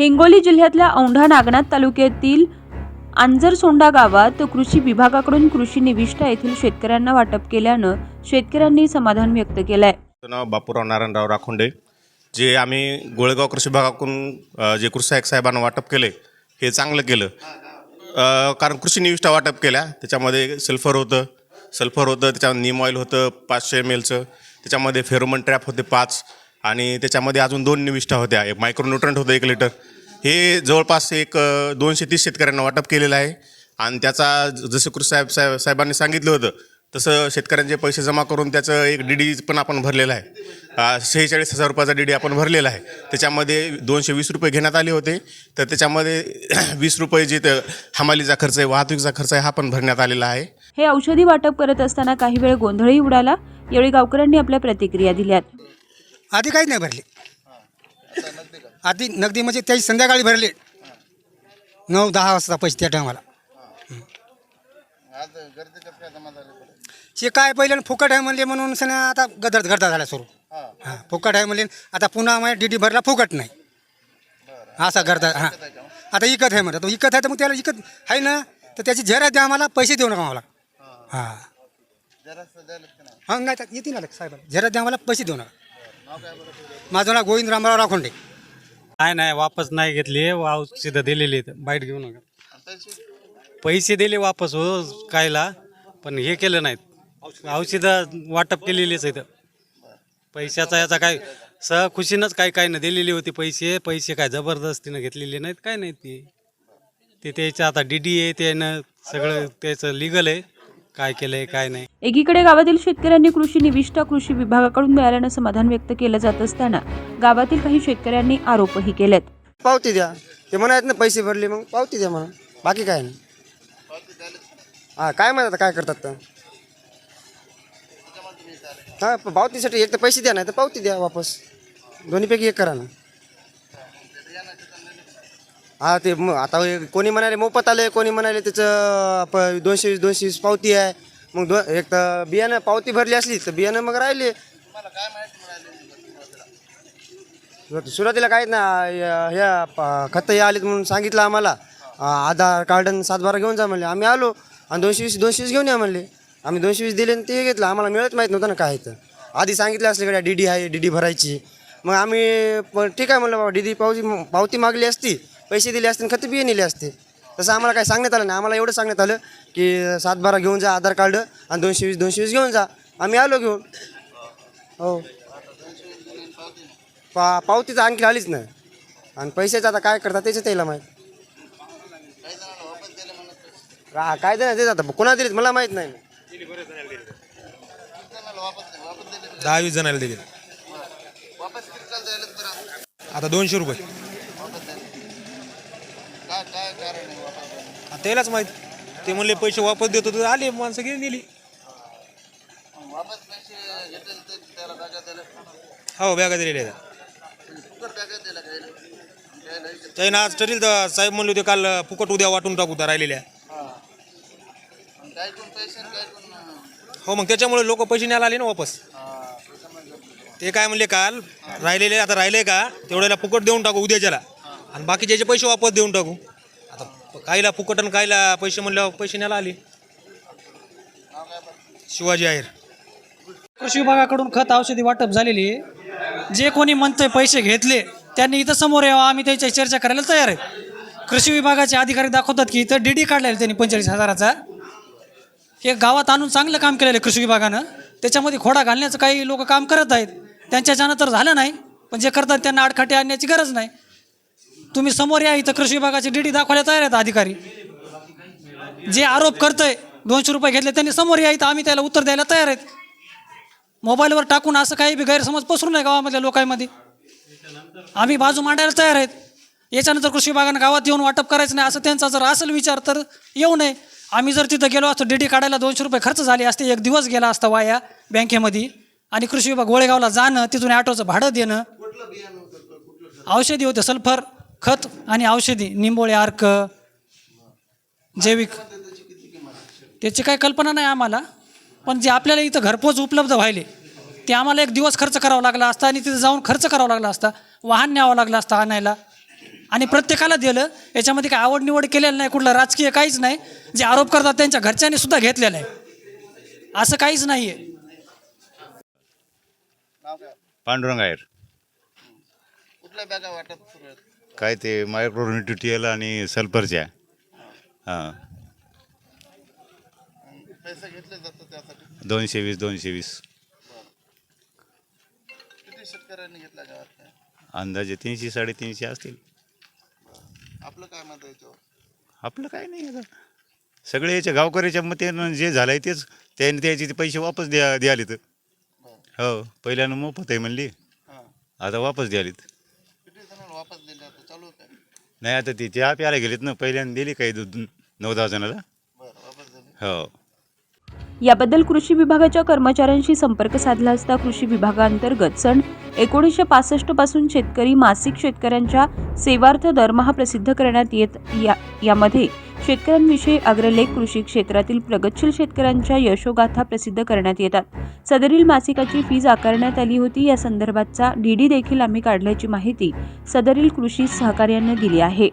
हिंगोली जिल्ह्यातल्या औंढा नागनाथ तालुक्यातील आंजरसोंडा गावात कृषी विभागाकडून कृषी निविष्ठा येथील शेतकऱ्यांना वाटप केल्यानं शेतकऱ्यांनी समाधान व्यक्त केलंय. आहे नाव बापूराव नारायणराव राखोंडे. जे आम्ही गोळेगाव कृषी विभागाकडून जे कृषी सहाय्यक साहेबांना वाटप केले हे चांगलं केलं. कारण कृषी निविष्ठा वाटप केल्या. त्याच्यामध्ये सल्फर होतं. सल्फर होतं त्याच्यामध्ये नीम ऑइल होतं पाचशे एम एलचं त्याच्यामध्ये फेरोमन ट्रॅप होते पाच. आणि त्याच्यामध्ये अजून दोन निविष्ठा होत्या. एक मायक्रोन्युट्रंट होतं एक लिटर हे जवळपास एक दोनशे तीस शेतकऱ्यांना वाटप केलेलं आहे. आणि त्याचा जसं कृषी साहेब साहेब साहेबांनी सांगितलं होतं तसं शेतकऱ्यांचे पैसे जमा करून त्याचं एक डी डी पण आपण भरलेलं आहे. शेहेचाळीस हजार रुपयाचा डी डी आपण भरलेला आहे. त्याच्यामध्ये दोनशे वीस रुपये घेण्यात आले होते. तर त्याच्यामध्ये वीस रुपये जे हमालीचा खर्च आहे वाहतुकीचा खर्च आहे हा पण भरण्यात आलेला आहे. हे औषधी वाटप करत असताना काही वेळ गोंधळही उडाला. यावेळी गावकऱ्यांनी आपल्या प्रतिक्रिया दिल्यात. आधी काहीच नाही भरले. आधी नगदी म्हणजे त्याची संध्याकाळी भरले. नऊ दहा वाजता पैसे त्या टायमाला हे काय पहिले फुकट आहे म्हणले म्हणून सण आता गदर गर्दा झाला सुरू. हां फुकट आहे म्हणले आता पुन्हा माझ्या डी डी भरला फुकट नाही. असा गर्दा हां. आता इकत आहे म्हणतात इकत आहे तर मग त्याला इकत आहे ना तर त्याची झेरात द्या आम्हाला पैसे देऊ नका आम्हाला. हां. हां नाही तर येतील ना साहेब झेरात द्या आम्हाला पैसे देऊ नका. माझं नाव गोविंद रामराव राखोंडे. नाही नाही वापस नाही घेतली. औषधं दिलेली आहेत बाईट घेऊ नका पैसे दिले वापस हो कायला. पण हे केलं नाहीत. औषधं वाटप केलेलीच आहेत पैशाचा याचा काय सहखुशीनंच काही काही ना दिलेली होती पैसे. पैसे काय जबरदस्तीनं घेतलेले नाहीत काय नाही ती. ते त्याचं आता डी डी आहे त्यानं सगळं त्याचं लिगल आहे. काय केलंय काय नाही. एकीकडे गावातील शेतकऱ्यांनी कृषी निविष्ठा कृषी विभागाकडून मिळाल्यानं समाधान व्यक्त केलं जात असताना गावातील काही शेतकऱ्यांनी आरोपही केलेत. पावती द्या. ते म्हणायत ना पैसे भरले मग पावती द्या म्हणा बाकी काय नाही. हा काय म्हणतात काय करतात तर हा पावतीसाठी एक तर पैसे द्या नाही तर पावती द्या वापस. दोन्हीपैकी एक करा ना. हा ते म- आता हे कोणी म्हणाले मोफत आले कोणी म्हणाले त्याचं प- दोनशे वीस दोनशे वीस पावती आहे. मग दो एक तर बियाणं पावती भरली असली तर बियाणं मग राहिले. सुरुवातीला काय ना या- ह्या प- खतं हे आलेत म्हणून सांगितलं आम्हाला. आधार कार्ड आणि सातबारा घेऊन जा म्हणले. आम्ही आलो आणि दोनशे वीस दोनशे वीस घेऊन या म्हणले. आम्ही दोनशे वीस दिले आणि ते घेतलं. आम्हाला मिळत माहीत नव्हतं ना काय तर आधी सांगितलं असले कडे डी डी आहे डी डी भरायची. मग आम्ही प- ठीक आहे म्हणलं बाबा डी डी पावती पावती मागली असती. पैसे दिले असते आणि खतं बिये नेले असते तसं आम्हाला काय सांगण्यात आलं नाही. आम्हाला एवढं सांगण्यात आलं की सातबारा घेऊन जा आधार कार्ड आणि दोनशे वीस दोनशे वीस घेऊन जा. आम्ही आलो घेऊन. हो. पा पावती तर आणखी आलीच नाही. आणि पैशाचं आता काय करतात त्याचं त्याला माहीत. हा काय देणार देत आता? कोणा दिलेत? मला माहीत नाही. दहावीस जणांना दिले आता दोनशे रुपये. त्यालाच माहीत. ते म्हणले पैसे वापस देतो. तर आले माणसं घेऊन दिली हो बॅगा दिलेल्या आहेत. त्याने आज ठरेल तर साहेब म्हणले होते काल फुकट उद्या वाटून टाकू त्या राहिलेल्या. हो. मग त्याच्यामुळे लोक पैसे न्यायला आले ना वापस. ते काय म्हणले काल राहिलेले आता राहिले का? तेवढ्याला फुकट देऊन टाकू उद्याच्याला. आणि बाकीच्याचे पैसे वापस देऊन टाकू. आता काहीला फुकट आणि काहीला पैसे म्हणल्यावर पैसे न्यायला आले. शिवाजी आहेर. कृषी विभागाकडून खत औषधी वाटप झालेली आहे. जे कोणी म्हणतोय पैसे घेतले त्यांनी इथं समोर यावं आम्ही त्याची चर्चा करायला तयार आहेत कृषी विभागाचे अधिकारी दाखवतात की इथं डी डी काढलेला त्यांनी पंचेचाळीस हजाराचा. हे गावात आणून चांगलं काम केलेलं आहे कृषी विभागानं. त्याच्यामध्ये खोडा घालण्याचं काही लोक काम करत आहेत. त्यांच्याच्यानं तर झालं नाही पण जे करतात त्यांना आडखाटे आणण्याची गरज नाही. तुम्ही समोर या इथं कृषी विभागाचे डी डी दाखवायला तयार आहेत अधिकारी. जे आरोप करतंय दोनशे रुपये घेतले त्यांनी समोर या इथं आम्ही त्याला उत्तर द्यायला तयार आहेत. मोबाईलवर टाकून असं काही बी गैरसमज पसरू नये गावामधल्या लोकांमध्ये. आम्ही बाजू मांडायला तयार आहेत. याच्यानंतर कृषी विभागानं गावात येऊन वाटप करायचं नाही असं त्यांचा जर असेल विचार तर येऊ नये. आम्ही जर तिथं गेलो असतो डी डी काढायला दोनशे रुपये खर्च झाले असते एक दिवस गेला असता वाया बँकेमध्ये. आणि कृषी विभाग गोळेगावला जाणं तिथून ॲटोचं भाडं देणं. औषधी होते सल्फर. खत आणि औषधी निंबोळे अर्क जैविक. त्याची काही कल्पना नाही आम्हाला पण जे आपल्याला इथं घरपोच उपलब्ध व्हायले ते आम्हाला एक दिवस खर्च करावा लागला असता आणि तिथे जाऊन खर्च करावा लागला असता वाहन न्यावं लागलं असतं आणायला. आणि प्रत्येकाला दिलं याच्यामध्ये काय आवड निवड केलेलं नाही कुठलं राजकीय काहीच नाही जे आरोप करतात त्यांच्या घरच्यांनी सुद्धा घेतलेलं आहे. असं काहीच नाही आहे पांडुरंग आहेर कुठल्या बॅगा वाटप आहेत? काय ते मायक्रोन्युट्रियल आणि सल्फरच्या हां. पैसे घेतले जातात त्यासाठी? दोनशे वीस दोनशे वीस. किती शेतकऱ्यांनी घेतल्या गावात काय? अंदाजे तीनशे साडेतीनशे असतील. आपलं काय मत आहे याच्यावर? आपलं काय नाही आता. सगळे याच्या गावकऱ्याच्या मते जे झालं आहे तेच. त्याने त्याचे ते पैसे वापस द्या द्याले तर हो पहिल्यानं मोफत आहे म्हणली. हां. आता वापस द्यालीत किती जणांना वापस दिले आता चालू आहे काय नाही आता ते चहा प्यायला गेलेत ना पहिल्यानं दिली काही दो- नऊ दहा जणाला. हो. याबद्दल कृषी विभागाच्या कर्मचाऱ्यांशी संपर्क साधला असता कृषी विभागांतर्गत सण एकोणीसशे पासष्टपासून शेतकरी मासिक शेतकऱ्यांच्या सेवार्थ दरमहा प्रसिद्ध करण्यात येत या यामध्ये शेतकऱ्यांविषयी अग्रलेख कृषी क्षेत्रातील प्रगतशील शेतकऱ्यांच्या यशोगाथा प्रसिद्ध करण्यात येतात. सदरील मासिकाची फीज आकारण्यात आली होती. या संदर्भातचा डीडी देखील आम्ही काढल्याची माहिती सदरील कृषी सहकार्यानं दिली आहे.